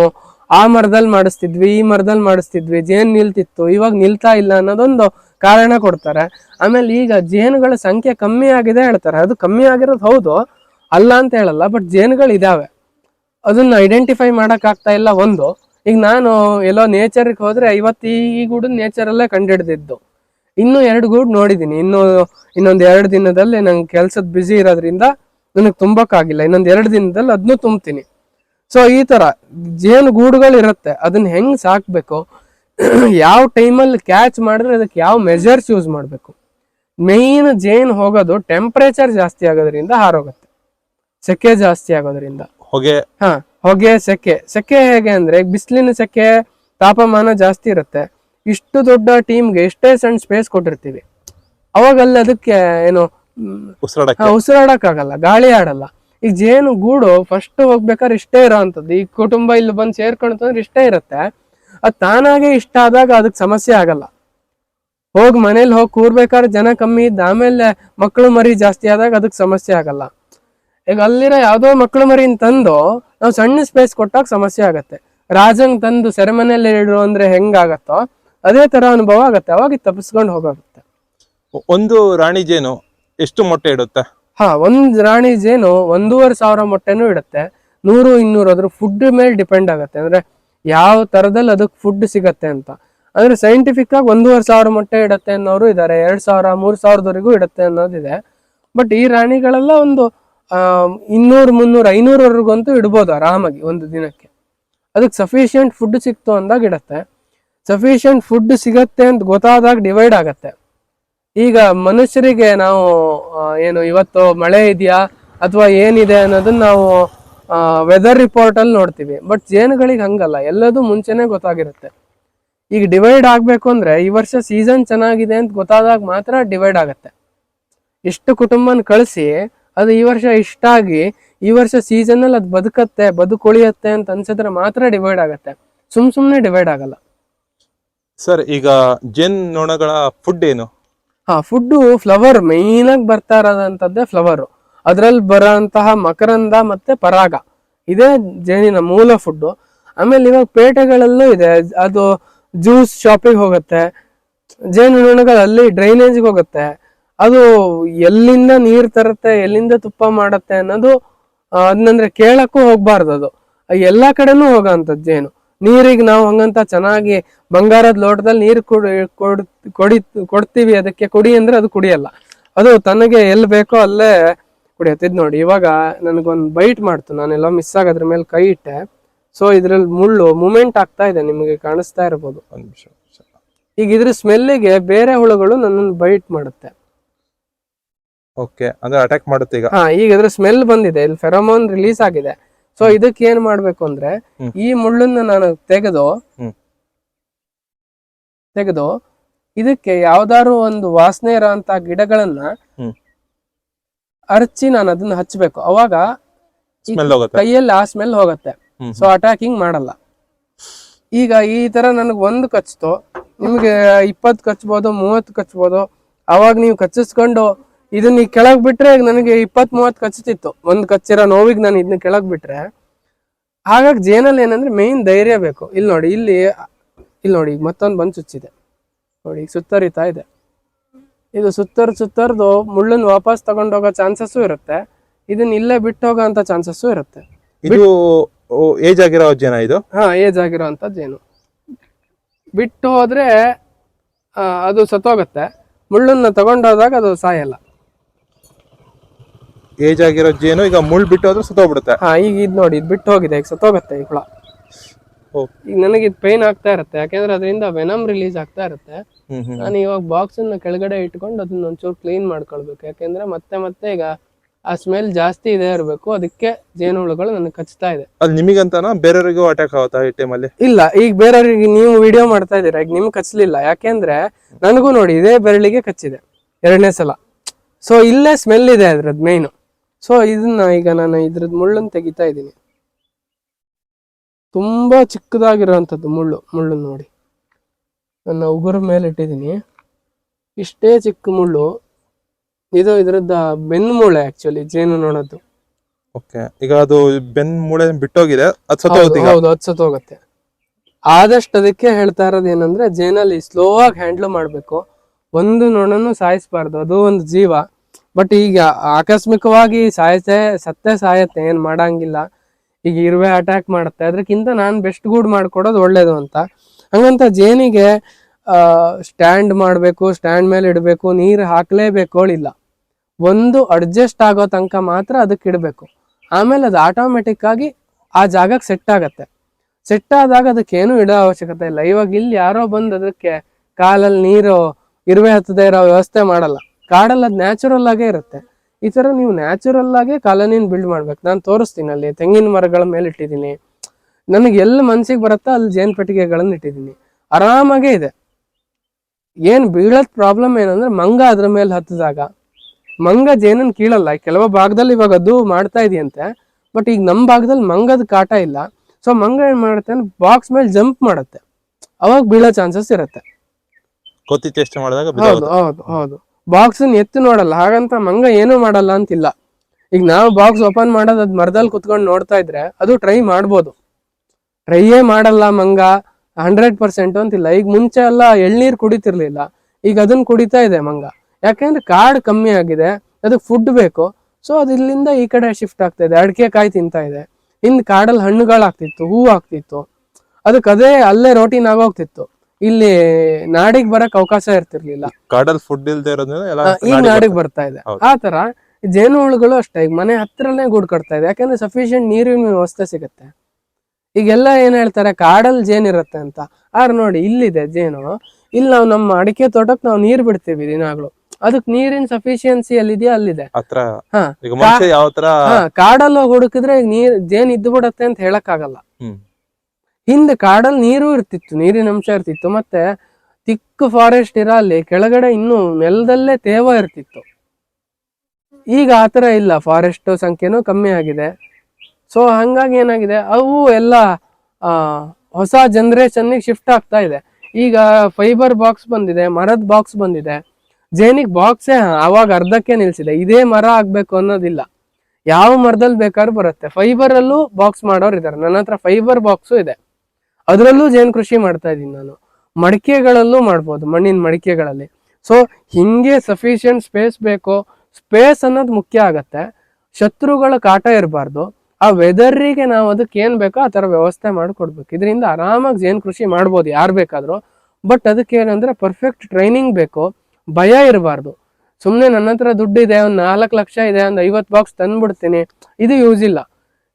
ಆ ಮರದಲ್ಲಿ ಮಾಡಿಸ್ತಿದ್ವಿ ಈ ಮರದಲ್ಲಿ ಮಾಡಿಸ್ತಿದ್ವಿ ಜೇನು ನಿಲ್ತಿತ್ತು ಇವಾಗ ನಿಲ್ತಾ ಇಲ್ಲ ಅನ್ನೋದೊಂದು ಕಾರಣ ಕೊಡ್ತಾರೆ. ಆಮೇಲೆ ಈಗ ಜೇನುಗಳ ಸಂಖ್ಯೆ ಕಮ್ಮಿ ಆಗಿದೆ ಹೇಳ್ತಾರೆ. ಅದು ಕಮ್ಮಿ ಆಗಿರೋದು ಹೌದು ಅಲ್ಲ ಅಂತ ಹೇಳಲ್ಲ ಬಟ್ ಜೇನುಗಳು ಇದಾವೆ ಅದನ್ನ ಐಡೆಂಟಿಫೈ ಮಾಡಕ್ ಆಗ್ತಾ ಇಲ್ಲ ಒಂದು. ಈಗ ನಾನು ಎಲ್ಲೋ ನೇಚರ್ಗೆ ಹೋದ್ರೆ ಇವತ್ತು ಈ ಗೂಡು ನೇಚರಲ್ಲೇ ಕಂಡಿಡ್ದಿದ್ದು. ಇನ್ನು ಎರಡು ಗೂಡು ನೋಡಿದೀನಿ. ಇನ್ನು ಇನ್ನೊಂದು ಎರಡು ದಿನದಲ್ಲಿ ನಂಗೆ ಕೆಲ್ಸದ ಬ್ಯುಸಿ ಇರೋದ್ರಿಂದ ನನಗೆ ತುಂಬಕ್ಕಾಗಿಲ್ಲ. ಇನ್ನೊಂದು ಎರಡು ದಿನದಲ್ಲಿ ಅದನ್ನು ತುಂಬ್ತೀನಿ. ಸೊ ಈ ತರ ಜೇನು ಗೂಡುಗಳು ಇರುತ್ತೆ. ಅದನ್ನ ಹೆಂಗೆ ಸಾಕ್ಬೇಕು? ಯಾವ ಟೈಮಲ್ಲಿ ಕ್ಯಾಚ್ ಮಾಡಿದ್ರೆ ಅದಕ್ಕೆ ಯಾವ ಮೆಜರ್ಸ್ ಯೂಸ್ ಮಾಡಬೇಕು? ಮೇಯ್ನ್ ಜೇನು ಹೋಗೋದು ಟೆಂಪ್ರೇಚರ್ ಜಾಸ್ತಿ ಆಗೋದ್ರಿಂದ ಹಾರೋಗುತ್ತೆ. ಸೆಕೆ ಜಾಸ್ತಿ ಆಗೋದ್ರಿಂದ. ಹೊಗೆ? ಹಾ ಹೊಗೆ ಸೆಕೆ. ಸೆಕೆ ಹೇಗೆ ಅಂದ್ರೆ ಬಿಸಿಲಿನ ಸೆಕೆ ತಾಪಮಾನ ಜಾಸ್ತಿ ಇರುತ್ತೆ. ಇಷ್ಟು ದೊಡ್ಡ ಟೀಮ್ಗೆ ಎಷ್ಟೇ ಸಣ್ಣ ಸ್ಪೇಸ್ ಕೊಟ್ಟಿರ್ತೀವಿ. ಅವಾಗಲ್ಲ ಅದಕ್ಕೆ ಏನು ಉಸಿರಾಡಕ್ ಆಗಲ್ಲ ಗಾಳಿ ಆಡಲ್ಲ. ಈಗ ಜೇನು ಗೂಡು ಫಸ್ಟ್ ಹೋಗ್ಬೇಕಾದ್ರೆ ಇಷ್ಟೇ ಇರೋ ಅಂಥದ್ದು ಈ ಕುಟುಂಬ ಇಲ್ಲಿ ಬಂದು ಸೇರ್ಕೊಂಡ್ರೆ ಇಷ್ಟೇ ಇರುತ್ತೆ. ಅದು ತಾನಾಗೆ ಇಷ್ಟ ಆದಾಗ ಅದಕ್ಕೆ ಸಮಸ್ಯೆ ಆಗಲ್ಲ. ಹೋಗಿ ಮನೇಲಿ ಹೋಗಿ ಕೂರ್ಬೇಕಾದ್ರೆ ಜನ ಕಮ್ಮಿ ಇದ್ದ ಆಮೇಲೆ ಮಕ್ಕಳು ಮರಿ ಜಾಸ್ತಿ ಆದಾಗ ಅದಕ್ಕೆ ಸಮಸ್ಯೆ ಆಗಲ್ಲ. ಈಗ ಅಲ್ಲಿರೋ ಯಾವುದೋ ಮಕ್ಕಳು ಮರಿನ ತಂದು ನಾವು ಸಣ್ಣ ಸ್ಪೇಸ್ ಕೊಟ್ಟಾಗ ಸಮಸ್ಯೆ ಆಗತ್ತೆ. ರಾಜಂಗ್ ತಂದು ಸೆರೆಮನೆಯಲ್ಲಿ ಹೇಳಿರು ಅಂದ್ರೆ ಹೆಂಗಾಗತ್ತೋ ಅದೇ ತರ ಅನುಭವ ಆಗತ್ತೆ. ಅವಾಗ ತಪ್ಪಿಸ್ಕೊಂಡು ಹೋಗುತ್ತೆ ಒಂದು ರಾಣಿ ಜೇನು ಎಷ್ಟು ಮೊಟ್ಟೆ ಇಡುತ್ತೆ? ಹಾ ಒಂದ್ ರಾಣಿ ಜೇನು ಒಂದೂವರೆ ಸಾವಿರ ಮೊಟ್ಟೆನೂ ಇಡುತ್ತೆ. ನೂರು ಇನ್ನೂರು ಅದ್ರ ಫುಡ್ ಮೇಲೆ ಡಿಪೆಂಡ್ ಆಗುತ್ತೆ. ಅಂದ್ರೆ ಯಾವ ತರದಲ್ಲಿ ಅದಕ್ಕೆ ಫುಡ್ ಸಿಗತ್ತೆ ಅಂತ. ಅಂದ್ರೆ ಸೈಂಟಿಫಿಕ್ ಆಗಿ ಒಂದೂವರೆ ಸಾವಿರ ಮೊಟ್ಟೆ ಇಡತ್ತೆ ಅನ್ನೋರು ಇದ್ದಾರೆ ಎರಡ್ ಸಾವಿರ ಮೂರ್ ಸಾವಿರದವರೆಗೂ ಇಡತ್ತೆ ಅನ್ನೋದಿದೆ. ಬಟ್ ಈ ರಾಣಿಗಳೆಲ್ಲ ಒಂದು ಇನ್ನೂರು, ಮುನ್ನೂರು, ಐನೂರವರೆಗಂತೂ ಇಡ್ಬೋದು ಆರಾಮಾಗಿ ಒಂದು ದಿನಕ್ಕೆ. ಅದಕ್ಕೆ ಸಫಿಷಿಯೆಂಟ್ ಫುಡ್ ಸಿಕ್ತು ಅಂದಾಗ ಇಡತ್ತೆ. ಸಫಿಷಿಯೆಂಟ್ ಫುಡ್ ಸಿಗತ್ತೆ ಅಂತ ಗೊತ್ತಾದಾಗ ಡಿವೈಡ್ ಆಗತ್ತೆ. ಈಗ ಮನುಷ್ಯರಿಗೆ ನಾವು ಏನು ಇವತ್ತು ಮಳೆ ಇದೆಯಾ ಅಥವಾ ಏನಿದೆ ಅನ್ನೋದನ್ನ ನಾವು ವೆದರ್ ರಿಪೋರ್ಟಲ್ಲಿ ನೋಡ್ತೀವಿ. ಬಟ್ ಜೇನುಗಳಿಗೆ ಹಂಗಲ್ಲ, ಎಲ್ಲದೂ ಮುಂಚೆನೇ ಗೊತ್ತಾಗಿರುತ್ತೆ. ಈಗ ಡಿವೈಡ್ ಆಗಬೇಕು ಅಂದ್ರೆ ಈ ವರ್ಷ ಸೀಸನ್ ಚೆನ್ನಾಗಿದೆ ಅಂತ ಗೊತ್ತಾದಾಗ ಮಾತ್ರ ಡಿವೈಡ್ ಆಗತ್ತೆ. ಎಷ್ಟು ಕುಟುಂಬನ ಕಳಿಸಿ ಅದು ಈ ವರ್ಷ ಇಷ್ಟ ಆಗಿ ಈ ವರ್ಷ ಸೀಸನ್ ಅಲ್ಲಿ ಅದು ಬದುಕತ್ತೆ ಬದುಕುಳಿಯತ್ತೆ ಅಂತ ಅನ್ಸಿದ್ರೆ ಮಾತ್ರ ಡಿವೈಡ್ ಆಗತ್ತೆ. ಸುಮ್ ಸುಮ್ನೆ ಡಿವೈಡ್ ಆಗಲ್ಲ. ಸರ್ ಈಗ ಜೇನ್ ನೊಣಗಳ ಫುಡ್ ಏನು? ಹಾ ಫುಡ್ಡು ಫ್ಲವರ್ ಮೇನ್ ಆಗಿ ಬರ್ತಾ ಇರೋದಂಥದ್ದೇ ಫ್ಲವರ್ ಅದ್ರಲ್ಲಿ ಬರೋಂತಹ ಮಕರಂದ ಮತ್ತೆ ಪರಾಗ. ಇದೇ ಜೇನಿನ ಮೂಲ ಫುಡ್ಡು ಆಮೇಲೆ ಇವಾಗ ಪೇಟೆಗಳಲ್ಲೂ ಇದೆ. ಅದು ಜ್ಯೂಸ್ ಶಾಪಿಗೆ ಹೋಗುತ್ತೆ. ಜೇನು ನೊಣಗಳು ಅಲ್ಲಿ ಡ್ರೈನೇಜ್ಗೆ ಹೋಗುತ್ತೆ. ಅದು ಎಲ್ಲಿಂದ ನೀರ್ ತರುತ್ತೆ ಎಲ್ಲಿಂದ ತುಪ್ಪ ಮಾಡತ್ತೆ ಅನ್ನೋದು ಅದನ್ನಂದ್ರೆ ಕೇಳಕ್ಕೂ ಹೋಗ್ಬಾರ್ದು ಅದು. ಎಲ್ಲಾ ಕಡೆನೂ ಹೋಗೋಂಥದ್ದು ಜೇನು ನೀರಿಗೆ ನಾವು ಹಂಗಂತ ಚೆನ್ನಾಗಿ ಬಂಗಾರದ ಲೋಟದಲ್ಲಿ ನೀರು ಕುಡಿ ಕೊಡ್ ಕೊಡಿ ಕೊಡ್ತೀವಿ ಅದಕ್ಕೆ ಕುಡಿ ಅಂದ್ರೆ ಅದು ಕುಡಿಯಲ್ಲ. ಅದು ತನಗೆ ಎಲ್ಲಿ ಬೇಕೋ ಅಲ್ಲೇ ಕುಡಿಯತ್ತಿದ್ ನೋಡಿ. ಇವಾಗ ನನಗೊಂದು ಬೈಟ್ ಮಾಡ್ತು. ನಾನೆಲ್ಲ ಮಿಸ್ ಆಗೋದ್ರ ಮೇಲೆ ಕೈ ಇಟ್ಟೆ. ಸೊ ಇದ್ರಲ್ಲಿ ಮುಳ್ಳು ಮೂಮೆಂಟ್ ಆಗ್ತಾ ಇದೆ. ನಿಮಗೆ ಕಾಣಿಸ್ತಾ ಇರ್ಬೋದು. ಈಗ ಇದ್ರ ಸ್ಮೆಲ್ಲಿಗೆ ಬೇರೆ ಹುಳುಗಳು ನನ್ನನ್ನು ಬೈಟ್ ಮಾಡುತ್ತೆ. ಓಕೆ ಅಂದ್ರೆ ಅಟ್ಯಾಕ್ ಮಾಡುತ್ತೆ ಈಗ. ಹಾ ಈಗ ಅದ್ರ ಸ್ಮೆಲ್ ಬಂದಿದೆ. ಇಲ್ಲಿ ಫೆರೋಮೋನ್ ರಿಲೀಸ್ ಆಗಿದೆ. ಸೊ ಇದಕ್ಕೆ ಏನ್ ಮಾಡ್ಬೇಕು ಅಂದ್ರೆ ಈ ಮುಳ್ಳನ್ನ ನಾನು ತೆಗೆದು ತೆಗೆದು ಇದಕ್ಕೆ ಯಾವ್ದಾದ್ರು ಒಂದು ವಾಸನೆ ಇರೋಂತ ಗಿಡಗಳನ್ನ. ಅರ್ಚಿ ನಾನು ಅದನ್ನ ಹಚ್ಬೇಕು. ಅವಾಗ ಕೈಯಲ್ಲಿ ಆ ಸ್ಮೆಲ್ ಹೋಗುತ್ತೆ. ಸೊ ಅಟ್ಯಾಕಿಂಗ್ ಮಾಡಲ್ಲ. ಈಗ ಈ ತರ ನನಗೆ ಒಂದು ಕಚ್ತು ನಿಮ್ಗೆ ಇಪ್ಪತ್ತು ಕಚ್ಬೋದು ಮೂವತ್ತು ಕಚ್ಬೋದು ಅವಾಗ ನೀವು ಕಚ್ಚಿಸ್ಕೊಂಡು ಇದನ್ನ ಈ ಕೆಳಗ್ ಬಿಟ್ರೆ ಈಗ ನನಗೆ ಇಪ್ಪತ್ ಮೂವತ್ತು ಕಚ್ಚುತ್ತಿತ್ತು ಒಂದ್ ಕಚ್ಚಿರೋ ನೋವಿಗೆ ನಾನು ಇದನ್ನ ಕೆಳಗ್ ಬಿಟ್ರೆ. ಹಾಗಾಗಿ ಜೇನಲ್ಲಿ ಏನಂದ್ರೆ ಮೇನ್ ಧೈರ್ಯ ಬೇಕು. ಇಲ್ಲಿ ನೋಡಿ ಇಲ್ಲಿ ಇಲ್ಲಿ ನೋಡಿ ಈಗ ಮತ್ತೊಂದು ಬಂದು ಚುಚ್ಚಿದೆ. ನೋಡಿ ಈಗ ಸುತ್ತರಿತಾ ಇದೆ. ಇದು ಸುತ್ತರ್ ಸುತ್ತರ್ದು ಮುಳ್ಳನ್ ವಾಪಸ್ ತಗೊಂಡೋಗೋ ಚಾನ್ಸಸ್ಸು ಇರುತ್ತೆ. ಇದನ್ನ ಇಲ್ಲೇ ಬಿಟ್ಟು ಹೋಗೋ ಅಂತ ಚಾನ್ಸಸ್ಸು ಇರುತ್ತೆ. ಇದು ಏಜ್ ಆಗಿರೋ ಜೇನ ಇದು? ಹಾ ಏಜ್ ಆಗಿರೋಂಥ ಜೇನು. ಬಿಟ್ಟು ಹೋದ್ರೆ ಅದು ಸತ್ತೋಗತ್ತೆ. ಮುಳ್ಳನ್ನ ತಗೊಂಡೋದಾಗ ಅದು ಸಾಯಲ್ಲ. ಏಜ್ ಆಗಿರೋ ಜೇನು ಈಗ ಮುಳ್ ಬಿಟ್ಟು ಹೋದ್ರೆ ಸುತ್ತೋಗ್ಬಿಡುತ್ತೆ. ಹಾ ಈಗ ಇದು ನೋಡಿ ಇದು ಬಿಟ್ಟು ಹೋಗಿದೆ ಈಗ ಸತ್ತೋಗತ್ತೆ ಈ ಹುಳ. ಈಗ ನನಗೆ ಇದು ಪೈನ್ ಆಗ್ತಾ ಇರುತ್ತೆ ಯಾಕೆಂದ್ರೆ ಅದರಿಂದ ವೆನಮ್ ರಿಲೀಸ್ ಆಗ್ತಾ ಇರುತ್ತೆ. ನಾನು ಇವಾಗ ಬಾಕ್ಸ್ ಅನ್ನ ಕೆಳಗಡೆ ಇಟ್ಕೊಂಡು ಅದನ್ನ ಒಂಚೂರು ಕ್ಲೀನ್ ಮಾಡ್ಕೊಳ್ಬೇಕು ಯಾಕೆಂದ್ರೆ ಮತ್ತೆ ಮತ್ತೆ ಈಗ ಆ ಸ್ಮೆಲ್ ಜಾಸ್ತಿ ಇದೆ ಇರಬೇಕು ಅದಕ್ಕೆ ಜೇನು ಹುಳುಗಳು ನನಗೆ ಕಚ್ತಾ ಇದೆ. ಅದು ನಿಮಗಂತಾನ? ಬೇರೆಯವರಿಗೂ ಅಟ್ಯಾಕ್ ಆಗುತ್ತಾ ಈ ಟೈಮಲ್ಲಿ ಇಲ್ಲ ಈಗ ಬೇರೆಯವರಿಗೆ ನೀವು ವಿಡಿಯೋ ಮಾಡ್ತಾ ಇದ್ದೀರಾ ಈಗ ನಿಮ್ಗೆ ಕಚ್ಚಲಿಲ್ಲ ಯಾಕೆಂದ್ರೆ ನನಗೂ ನೋಡಿ ಇದೇ ಬೆರಳಿಗೆ ಕಚ್ಚಿದೆ ಎರಡನೇ ಸಲ. ಸೊ ಇಲ್ಲೇ ಸ್ಮೆಲ್ ಇದೆ ಅದ್ರದ್ದು ಮೇಯ್ನು ಸೊ ಇದನ್ನ ಈಗ ನಾನು ಇದ್ರದ್ದು ಮುಳ್ಳನ್ನು ತೆಗಿತಾ ಇದ್ದೀನಿ. ತುಂಬಾ ಚಿಕ್ಕದಾಗಿರೋವಂಥದ್ದು ಮುಳ್ಳು ಮುಳ್ಳು ನೋಡಿ. ನನ್ನ ಉಗುರ ಮೇಲೆ ಇಟ್ಟಿದ್ದೀನಿ. ಇಷ್ಟೇ ಚಿಕ್ಕ ಮುಳ್ಳು. ಇದು ಇದರದ್ದ ಬೆನ್ನು ಮೂಳೆ ಆಕ್ಚುಲಿ ಜೇನು ನೋಡೋದು ಓಕೆ ಈಗ ಅದು ಬೆನ್ ಮೂಳೆ ಬಿಟ್ಟೋಗಿದೆ ಅದು ಹೌದು ಸತ್ತೋಗುತ್ತೆ ಈಗ? ಹೌದು ಅದು ಸತ್ತೋಗತ್ತೆ. ಆದಷ್ಟು ಅದಕ್ಕೆ ಹೇಳ್ತಾ ಇರೋದು ಏನಂದ್ರೆ ಜೇನಲ್ಲಿ ಸ್ಲೋ ಆಗಿ ಹ್ಯಾಂಡ್ಲ್ ಮಾಡಬೇಕು. ಒಂದು ನೊಣನು ಸಾಯಿಸ್ಬಾರ್ದು ಅದು ಒಂದು ಜೀವ. ಬಟ್ ಈಗ ಆಕಸ್ಮಿಕವಾಗಿ ಸಾಯತ್ತೆ, ಸತ್ತೆ ಸಾಯತ್ತೆ, ಏನು ಮಾಡಂಗಿಲ್ಲ. ಈಗ ಇರುವೆ ಅಟ್ಯಾಕ್ ಮಾಡುತ್ತೆ. ಅದಕ್ಕಿಂತ ನಾನು ಬೆಸ್ಟ್ ಗೂಡ್ ಮಾಡ್ಕೊಡೋದು ಒಳ್ಳೇದು ಅಂತ. ಹಂಗಂತ ಜೇನಿಗೆ ಸ್ಟ್ಯಾಂಡ್ ಮಾಡಬೇಕು ಸ್ಟ್ಯಾಂಡ್ ಮೇಲೆ ಇಡಬೇಕು, ನೀರು ಹಾಕಲೇಬೇಕು ಇಲ್ಲ ಒಂದು ಅಡ್ಜಸ್ಟ್ ಆಗೋ ತನಕ ಮಾತ್ರ ಅದಕ್ಕೆ ಇಡಬೇಕು. ಆಮೇಲೆ ಅದು ಆಟೋಮೆಟಿಕ್ಕಾಗಿ ಆ ಜಾಗಕ್ಕೆ ಸೆಟ್ ಆಗುತ್ತೆ. ಸೆಟ್ ಆದಾಗ ಅದಕ್ಕೆ ಏನು ಇಡೋ ಅವಶ್ಯಕತೆ ಇಲ್ಲ. ಇವಾಗ ಇಲ್ಲಿ ಯಾರೋ ಬಂದು ಅದಕ್ಕೆ ಕಾಲಲ್ಲಿ ನೀರು, ಇರುವೆ ಹತ್ತದೇ ಇರೋ ವ್ಯವಸ್ಥೆ ಮಾಡಲ್ಲ. ಕಾಡಲ್ಲಿ ಅದು ನ್ಯಾಚುರಲ್ ಆಗೇ ಇರುತ್ತೆ. ಈ ತರ ನೀವು ನ್ಯಾಚುರಲ್ ಆಗೇ ಕಾಲೋನಿನ ಬಿಲ್ಡ್ ಮಾಡ್ಬೇಕು. ನಾನು ತೋರಿಸ್ತೀನಿ ಅಲ್ಲಿ ತೆಂಗಿನ ಮರಗಳ ಮೇಲೆ ಇಟ್ಟಿದ್ದೀನಿ. ನನಗೆ ಎಲ್ಲ ಮನ್ಸಿಗೆ ಬರುತ್ತೋ ಅಲ್ಲಿ ಜೇನು ಪೆಟ್ಟಿಗೆಗಳನ್ನ ಇಟ್ಟಿದ್ದೀನಿ. ಆರಾಮಾಗೇ ಇದೆ. ಏನು ಬೀಳೋದ್ ಪ್ರಾಬ್ಲಮ್ ಏನಂದ್ರೆ ಮಂಗ ಅದ್ರ ಮೇಲೆ ಹತ್ತಿದಾಗ ಮಂಗ ಜೇನನ್ ಕೀಳಲ್ಲ. ಕೆಲವು ಭಾಗದಲ್ಲಿ ಇವಾಗ ಅದು ಮಾಡ್ತಾ ಇದೆಯಂತೆ ಬಟ್ ಈಗ ನಮ್ಮ ಭಾಗದಲ್ಲಿ ಮಂಗದ ಕಾಟ ಇಲ್ಲ. ಸೊ ಮಂಗ ಏನ್ ಮಾಡುತ್ತೆ ಅಂದ್ರೆ ಬಾಕ್ಸ್ ಮೇಲೆ ಜಂಪ್ ಮಾಡುತ್ತೆ. ಅವಾಗ ಬೀಳೋ ಚಾನ್ಸಸ್ ಇರುತ್ತೆ. ಹೌದು ಹೌದು ಹೌದು. ಬಾಕ್ಸ್ ಎತ್ತು ನೋಡಲ್ಲ, ಹಾಗಂತ ಮಂಗ ಏನೂ ಮಾಡಲ್ಲ ಅಂತಿಲ್ಲ. ಈಗ ನಾವು ಬಾಕ್ಸ್ ಓಪನ್ ಮಾಡೋದು ಅದು ಮರದಲ್ಲಿ ಕುತ್ಕೊಂಡು ನೋಡ್ತಾ ಇದ್ರೆ ಅದು ಟ್ರೈ ಮಾಡ್ಬೋದು. ಟ್ರೈಯೇ ಮಾಡಲ್ಲ ಮಂಗ, ಹಂಡ್ರೆಡ್ ಪರ್ಸೆಂಟ್ ಅಂತಿಲ್ಲ. ಈಗ ಮುಂಚೆ ಎಲ್ಲ ಎಳ್ನೀರು ಕುಡಿತಿರ್ಲಿಲ್ಲ, ಈಗ ಅದನ್ನ ಕುಡಿತಾ ಇದೆ ಮಂಗ. ಯಾಕೆಂದ್ರೆ ಕಾಡ್ ಕಮ್ಮಿ ಆಗಿದೆ ಅದಕ್ಕೆ ಫುಡ್ ಬೇಕು. ಸೊ ಅದು ಇಲ್ಲಿಂದ ಈ ಕಡೆ ಶಿಫ್ಟ್ ಆಗ್ತಾ ಇದೆ. ಅಡಿಕೆ ಕಾಯಿ ತಿಂತಾ ಇದೆ. ಹಿಂದ್ ಕಾಡಲ್ಲಿ ಹಣ್ಣುಗಳಾಗ್ತಿತ್ತು ಹೂವು ಆಗ್ತಿತ್ತು ಅದಕ್ಕೆ ಅದೇ ಅಲ್ಲೇ ರೋಟೀನ್ ಆಗೋಗ್ತಿತ್ತು. ಇಲ್ಲಿ ನಾಡಿಗೆ ಬರಕ್ ಅವಕಾಶ ಇರ್ತಿರ್ಲಿಲ್ಲ. ಕಾಡಲ್ ಫುಡ್ ಇಲ್ದೇ ಇರೋದ್ರಿಂದ ಎಲ್ಲ ಆ, ಈಗ ನಾಡಿಗೆ ಬರ್ತಾ ಇದೆ. ಆ ತರ ಜೇನುಹುಳುಗಳು ಅಷ್ಟೇ. ಈಗ ಮನೆ ಹತ್ರನೇ ಗೂಡು ಕಟ್ತಾ ಇದೆ. ಯಾಕಂದ್ರೆ ಸಫಿಶಿಯಂಟ್ ನೀರಿನ ವ್ಯವಸ್ಥೆ ಸಿಗುತ್ತೆ. ಈಗೆಲ್ಲ ಏನ್ ಹೇಳ್ತಾರೆ? ಕಾಡಲ್ ಜೇನ್ ಇರುತ್ತೆ ಅಂತ. ಆದ್ರೆ ನೋಡಿ ಇಲ್ಲಿದೆ ಜೇನು. ಇಲ್ಲಿ ನಾವು ನಮ್ಮ ಅಡಿಕೆ ತೋಟಕ್ಕೆ ನಾವು ನೀರ್ ಬಿಡ್ತೀವಿ ದಿನಾಗ್ಲು. ಅದಕ್ ನೀರಿನ ಸಫಿಶಿಯನ್ಸಿ ಎಲ್ಲಿದೆಯಾ? ಅಲ್ಲಿದೆ. ಕಾಡಲ್ಲಿ ಹೋಗಿ ಹುಡುಕಿದ್ರೆ ಈಗ ನೀರ್ ಜೇನ್ ಇದ್ದು ಬಿಡತ್ತೆ ಅಂತ ಹೇಳಕ್ ಆಗಲ್ಲ ಹಿಂದೆ ಕಾಡಲ್ಲಿ ನೀರು ಇರ್ತಿತ್ತು, ನೀರಿನ ಅಂಶ ಇರ್ತಿತ್ತು, ಮತ್ತೆ ತಿಕ್ಕ ಫಾರೆಸ್ಟ್ ಇರೋ ಅಲ್ಲಿ ಕೆಳಗಡೆ ಇನ್ನು ನೆಲದಲ್ಲೇ ತೇವ ಇರ್ತಿತ್ತು. ಈಗ ಆ ಥರ ಇಲ್ಲ ಫಾರೆಸ್ಟ್ ಸಂಖ್ಯೆನೂ ಕಮ್ಮಿ ಆಗಿದೆ. ಸೊ ಹಂಗಾಗಿ ಏನಾಗಿದೆ, ಅವು ಎಲ್ಲ ಹೊಸ ಜನ್ರೇಷನ್ನಿಗೆ ಶಿಫ್ಟ್ ಆಗ್ತಾ ಇದೆ. ಈಗ ಫೈಬರ್ ಬಾಕ್ಸ್ ಬಂದಿದೆ, ಮರದ ಬಾಕ್ಸ್ ಬಂದಿದೆ. ಜೇನಿಗೆ ಬಾಕ್ಸೇ ಅವಾಗ ಅರ್ಧಕ್ಕೆ ನಿಲ್ಸಿದೆ, ಇದೇ ಮರ ಆಗ್ಬೇಕು ಅನ್ನೋದಿಲ್ಲ. ಯಾವ ಮರದಲ್ಲಿ ಬೇಕಾದ್ರೂ ಬರುತ್ತೆ. ಫೈಬರ್ ಅಲ್ಲೂ ಬಾಕ್ಸ್ ಮಾಡೋರು ಇದ್ದಾರೆ ನನ್ನ ಹತ್ರ ಫೈಬರ್ ಬಾಕ್ಸು ಇದೆ. ಅದರಲ್ಲೂ ಜೇನು ಕೃಷಿ ಮಾಡ್ತಾ ಇದ್ದೀನಿ ನಾನು. ಮಡಿಕೆಗಳಲ್ಲೂ ಮಾಡ್ಬೋದು, ಮಣ್ಣಿನ ಮಡಿಕೆಗಳಲ್ಲಿ. ಸೊ ಹಿಂಗೆ ಸಫಿಷಿಯಂಟ್ ಸ್ಪೇಸ್ ಬೇಕು. ಸ್ಪೇಸ್ ಅನ್ನೋದು ಮುಖ್ಯ ಆಗತ್ತೆ. ಶತ್ರುಗಳ ಕಾಟ ಇರಬಾರ್ದು. ಆ ವೆದರಿಗೆ ನಾವು ಅದಕ್ಕೆ ಏನು ಬೇಕೋ ಆ ಥರ ವ್ಯವಸ್ಥೆ ಮಾಡಿಕೊಡ್ಬೇಕು ಇದರಿಂದ ಆರಾಮಾಗಿ ಜೇನು ಕೃಷಿ ಮಾಡ್ಬೋದು ಯಾರು ಬೇಕಾದರೂ. ಬಟ್ ಅದಕ್ಕೆ ಏನಂದ್ರೆ ಪರ್ಫೆಕ್ಟ್ ಟ್ರೈನಿಂಗ್ ಬೇಕು. ಭಯ ಇರಬಾರ್ದು. ಸುಮ್ಮನೆ ನನ್ನ ಹತ್ರ ದುಡ್ಡಿದೆ, ಒಂದು ನಾಲ್ಕು ಲಕ್ಷ ಇದೆ, ಒಂದು ಐವತ್ತು ಬಾಕ್ಸ್ ತಂದ್ಬಿಡ್ತೀನಿ. ಇದು ಯೂಸ್ ಇಲ್ಲ.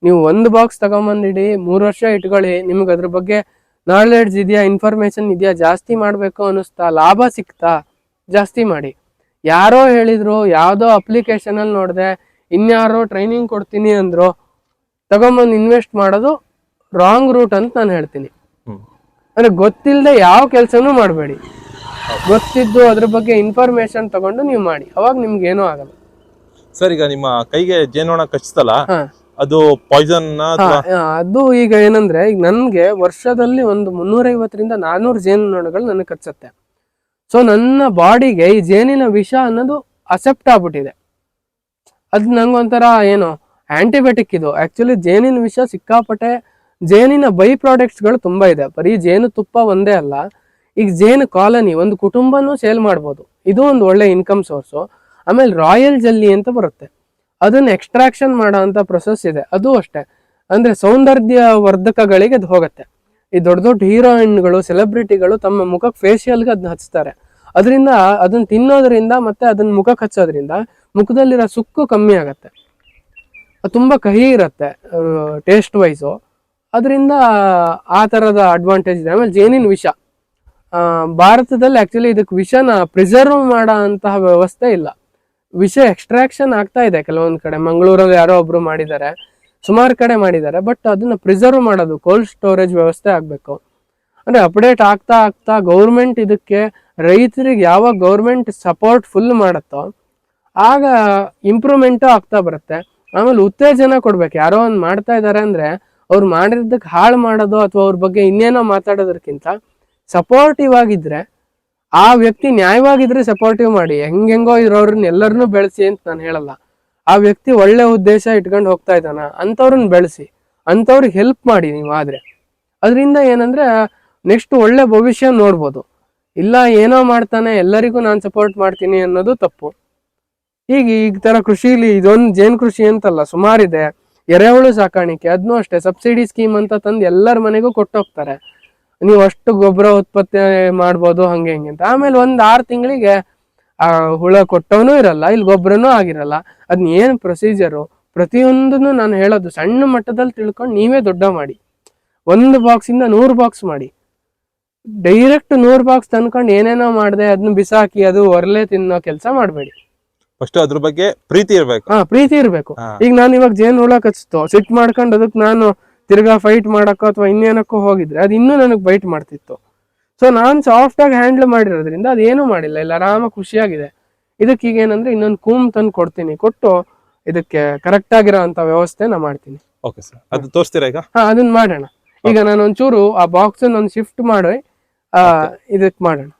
ನೀವು ಒಂದು ಬಾಕ್ಸ್ ತಗೊಂಬಂದಿಡಿ ಮೂರು ವರ್ಷ ಇಟ್ಕೊಳ್ಳಿ ನಿಮ್ಗೆ ಅದ್ರ ಬಗ್ಗೆ ನಾಲೆಡ್ಜ್ ಇದೆಯಾ ಇನ್ಫಾರ್ಮೇಶನ್ ಇದೆಯಾ ಜಾಸ್ತಿ ಮಾಡಬೇಕು ಅನ್ನಿಸ್ತಾ ಲಾಭ ಸಿಕ್ತಾ ಜಾಸ್ತಿ ಮಾಡಿ. ಯಾರೋ ಹೇಳಿದ್ರು ಯಾವುದೋ ಅಪ್ಲಿಕೇಶನಲ್ಲಿ ನೋಡಿದೆ ಇನ್ಯಾರೋ ಟ್ರೈನಿಂಗ್ ಕೊಡ್ತೀನಿ ಅಂದರು ತಗೊಂಬಂದು ಇನ್ವೆಸ್ಟ್ ಮಾಡೋದು ರಾಂಗ್ ರೂಟ್ ಅಂತ ನಾನು ಹೇಳ್ತೀನಿ. ಅಂದರೆ ಗೊತ್ತಿಲ್ಲದೆ ಯಾವ ಕೆಲಸನೂ ಮಾಡಬೇಡಿ. ಗೊತ್ತಿದ್ದು ಅದ್ರ ಬಗ್ಗೆ ಇನ್ಫಾರ್ಮೇಶನ್ ತಗೊಂಡು ನೀವು ಮಾಡಿ. ಅವಾಗ ನಿಮ್ಗೆ ಏನೂ ಆಗಲ್ಲ. ಸರ್ ಈಗ ನಿಮ್ಮ ಕೈಗೆ ಜೇನೋಣ ಕಚ್ತಲ್ಲ? ಹಾ. ಅದು ಪಾಯ್ಸನ್ ಅದು ಈಗ ಏನಂದ್ರೆ ಈಗ ನನ್ಗೆ ವರ್ಷದಲ್ಲಿ ಒಂದು ಮುನ್ನೂರೈವತ್ತರಿಂದ ನಾನೂರು ಜೇನುನೊಣಗಳು ನನಗೆ ಕಚ್ಚತ್ತೆ ಸೊ ನನ್ನ ಬಾಡಿಗೆ ಈ ಜೇನಿನ ವಿಷ ಅನ್ನೋದು ಅಸೆಪ್ಟ್ ಆಗ್ಬಿಟ್ಟಿದೆ. ಅದು ನಂಗೊಂಥರ ಏನು ಆಂಟಿಬಯೋಟಿಕ್ ಇದು. ಆಕ್ಚುಲಿ ಜೇನಿನ ವಿಷ ಸಿಕ್ಕಾಪಟ್ಟೆ ಜೇನಿನ ಬೈ ಪ್ರಾಡಕ್ಟ್ಸ್ಗಳು ತುಂಬಾ ಇದೆ. ಬರೀ ಜೇನು ತುಪ್ಪ ಒಂದೇ ಅಲ್ಲ. ಈಗ ಜೇನು ಕಾಲನಿ ಒಂದು ಕುಟುಂಬನೂ ಸೇಲ್ ಮಾಡ್ಬೋದು. ಇದು ಒಂದು ಒಳ್ಳೆ ಇನ್ಕಮ್ ಸೋರ್ಸು ಆಮೇಲೆ ರಾಯಲ್ ಜಲ್ಲಿ ಅಂತ ಬರುತ್ತೆ. ಅದನ್ನ ಎಕ್ಸ್ಟ್ರಾಕ್ಷನ್ ಮಾಡೋ ಅಂತ ಪ್ರೊಸೆಸ್ ಇದೆ. ಅದು ಅಷ್ಟೇ. ಅಂದ್ರೆ ಸೌಂದರ್ಯ ವರ್ಧಕಗಳಿಗೆ ಅದು ಹೋಗುತ್ತೆ. ಈ ದೊಡ್ಡ ದೊಡ್ಡ ಹೀರೋಯಿನ್ಗಳು ಸೆಲೆಬ್ರಿಟಿಗಳು ತಮ್ಮ ಮುಖಕ್ಕೆ ಫೇಶಿಯಲ್ಗೆ ಅದನ್ನ ಹಚ್ತಾರೆ. ಅದರಿಂದ ಅದನ್ನ ತಿನ್ನೋದ್ರಿಂದ ಮತ್ತೆ ಅದನ್ನ ಮುಖಕ್ಕೆ ಹಚ್ಚೋದ್ರಿಂದ ಮುಖದಲ್ಲಿರೋ ಸುಕ್ಕು ಕಮ್ಮಿ ಆಗತ್ತೆ. ತುಂಬಾ ಕಹಿ ಇರುತ್ತೆ ಟೇಸ್ಟ್ ವೈಸು ಅದರಿಂದ ಆ ಥರದ ಅಡ್ವಾಂಟೇಜ್ ಇದೆ. ಆಮೇಲೆ ಜೇನಿನ ವಿಷ. ಭಾರತದಲ್ಲಿ ಆಕ್ಚುಲಿ ಇದಕ್ಕೆ ವಿಷನ ಪ್ರಿಸರ್ವ್ ಮಾಡೋ ಅಂತಹ ವ್ಯವಸ್ಥೆ ಇಲ್ಲ. ವಿಷ ಎಕ್ಸ್ಟ್ರಾಕ್ಷನ್ ಆಗ್ತಾ ಇದೆ ಕೆಲವೊಂದ್ ಕಡೆ. ಮಂಗಳೂರಲ್ಲಿ ಯಾರೋ ಒಬ್ರು ಮಾಡಿದ್ದಾರೆ. ಸುಮಾರು ಕಡೆ ಮಾಡಿದ್ದಾರೆ ಬಟ್ ಅದನ್ನ ಪ್ರಿಸರ್ವ್ ಮಾಡೋದು ಕೋಲ್ಡ್ ಸ್ಟೋರೇಜ್ ವ್ಯವಸ್ಥೆ ಆಗ್ಬೇಕು. ಅಂದ್ರೆ ಅಪ್ಡೇಟ್ ಆಗ್ತಾ ಆಗ್ತಾ ಗೌರ್ಮೆಂಟ್ ಇದಕ್ಕೆ ರೈತರಿಗೆ ಯಾವಾಗ ಗೌರ್ಮೆಂಟ್ ಸಪೋರ್ಟ್ ಫುಲ್ ಮಾಡುತ್ತೋ, ಆಗ ಇಂಪ್ರೂವ್ಮೆಂಟು ಆಗ್ತಾ ಬರುತ್ತೆ. ಆಮೇಲೆ ಉತ್ತೇಜನ ಕೊಡ್ಬೇಕು. ಯಾರೋ ಒಂದು ಮಾಡ್ತಾ ಇದ್ದಾರೆ ಅಂದ್ರೆ ಅವ್ರು ಮಾಡಿದ್ದಕ್ಕೆ ಹಾಳು ಮಾಡೋದು ಅಥವಾ ಅವ್ರ ಬಗ್ಗೆ ಇನ್ನೇನೋ ಮಾತಾಡೋದಕ್ಕಿಂತ ಸಪೋರ್ಟಿವ್ ಆಗಿದ್ರೆ ಆ ವ್ಯಕ್ತಿ ನ್ಯಾಯವಾಗಿದ್ರೆ ಸಪೋರ್ಟಿವ್ ಮಾಡಿ ಹೆಂಗೆಂಗೋ ಇರೋರನ್ನ ಎಲ್ಲರನ್ನೂ ಬೆಳೆಸಿ ಅಂತ ನಾನು ಹೇಳಲ್ಲ. ಆ ವ್ಯಕ್ತಿ ಒಳ್ಳೆ ಉದ್ದೇಶ ಇಟ್ಕೊಂಡು ಹೋಗ್ತಾ ಇದ್ದಾನ, ಅಂಥವ್ರನ್ನ ಬೆಳೆಸಿ, ಅಂಥವ್ರಿಗೆ ಹೆಲ್ಪ್ ಮಾಡಿ ನೀವು ಆದ್ರೆ. ಅದರಿಂದ ಏನಂದ್ರೆ ನೆಕ್ಸ್ಟ್ ಒಳ್ಳೆ ಭವಿಷ್ಯ ನೋಡ್ಬೋದು. ಇಲ್ಲ ಏನೋ ಮಾಡ್ತಾನೆ, ಎಲ್ಲರಿಗೂ ನಾನು ಸಪೋರ್ಟ್ ಮಾಡ್ತೀನಿ ಅನ್ನೋದು ತಪ್ಪು. ಈಗ ಈ ತರ ಕೃಷಿಲಿ ಇದೊಂದು ಜೇನು ಕೃಷಿ ಅಂತಲ್ಲ, ಸುಮಾರಿದೆ. ಎರೆಹುಳು ಸಾಕಾಣಿಕೆ ಅದನ್ನೂ ಅಷ್ಟೇ. ಸಬ್ಸಿಡಿ ಸ್ಕೀಮ್ ಅಂತ ತಂದು ಎಲ್ಲರ ಮನೆಗೂ ಕೊಟ್ಟೋಗ್ತಾರೆ. ನೀವು ಅಷ್ಟು ಗೊಬ್ಬರ ಉತ್ಪತ್ತಿ ಮಾಡ್ಬೋದು ಹಂಗೆ ಹಿಂಗೆ ಅಂತ. ಆಮೇಲೆ ಒಂದ್ ಆರು ತಿಂಗಳಿಗೆ ಆ ಹುಳ ಕೊಟ್ಟವನು ಇರಲ್ಲ ಇಲ್ಲಿ ಗೊಬ್ಬರನೂ ಆಗಿರಲ್ಲ. ಅದನ್ನ ಏನು ಪ್ರೊಸೀಜರು? ಪ್ರತಿಯೊಂದನ್ನು ನಾನು ಹೇಳೋದು ಸಣ್ಣ ಮಟ್ಟದಲ್ಲಿ ತಿಳ್ಕೊಂಡು ನೀವೇ ದೊಡ್ಡ ಮಾಡಿ. ಒಂದು ಬಾಕ್ಸ್ ಇಂದ ನೂರು ಬಾಕ್ಸ್ ಮಾಡಿ. ಡೈರೆಕ್ಟ್ ನೂರು ಬಾಕ್ಸ್ ತಂದ್ಕೊಂಡು ಏನೇನೋ ಮಾಡಿದೆ ಅದನ್ನ ಬಿಸಾಕಿ ಅದು ಒರ್ಲೆ ತಿನ್ನೋ ಕೆಲಸ ಮಾಡಬೇಡಿ. ಫಸ್ಟ್ ಅದ್ರ ಬಗ್ಗೆ ಪ್ರೀತಿ ಇರ್ಬೇಕು. ಹಾ ಪ್ರೀತಿ ಇರ್ಬೇಕು. ಈಗ ನಾನು ಇವಾಗ ಜೇನು ಹುಳ ಕಚ್ಚಿತು ಸಿಟ್ ಮಾಡ್ಕೊಂಡು ಅದಕ್ಕೆ ನಾನು ತಿರ್ಗಾ ಫೈಟ್ ಮಾಡೋಕ್ಕೋ ಅಥವಾ ಇನ್ನೇನಕ್ಕೋ ಹೋಗಿದ್ರೆ ಅದು ಇನ್ನೂ ನನಗೆ ಬೈಟ್ ಮಾಡ್ತಿತ್ತು. ಸೊ ನಾನು ಸಾಫ್ಟ್ ಆಗಿ ಹ್ಯಾಂಡಲ್ ಮಾಡಿರೋದ್ರಿಂದ ಅದೇನು ಮಾಡಿಲ್ಲ. ಇಲ್ಲ ಆರಾಮ ಖುಷಿಯಾಗಿದೆ. ಇದಕ್ಕೆ ಈಗ ಏನಂದ್ರೆ ಇನ್ನೊಂದು ಕೂಮ್ ತಂದು ಕೊಡ್ತೀನಿ. ಕೊಟ್ಟು ಇದಕ್ಕೆ ಕರೆಕ್ಟ್ ಆಗಿರೋ ಅಂತ ವ್ಯವಸ್ಥೆ ನಾ ಮಾಡ್ತೀನಿ. ಓಕೆ ಸರ್ ಅದು ತೋರಿಸ್ತೀರಾ ಈಗ? ಹಾ ಅದನ್ನ ಮಾಡೋಣ. ಈಗ ನಾನು ಒಂಚೂರು ಆ ಬಾಕ್ಸ್ ಒಂದು ಶಿಫ್ಟ್ ಮಾಡಿ ಆ ಇದಕ್ಕೆ ಮಾಡೋಣ.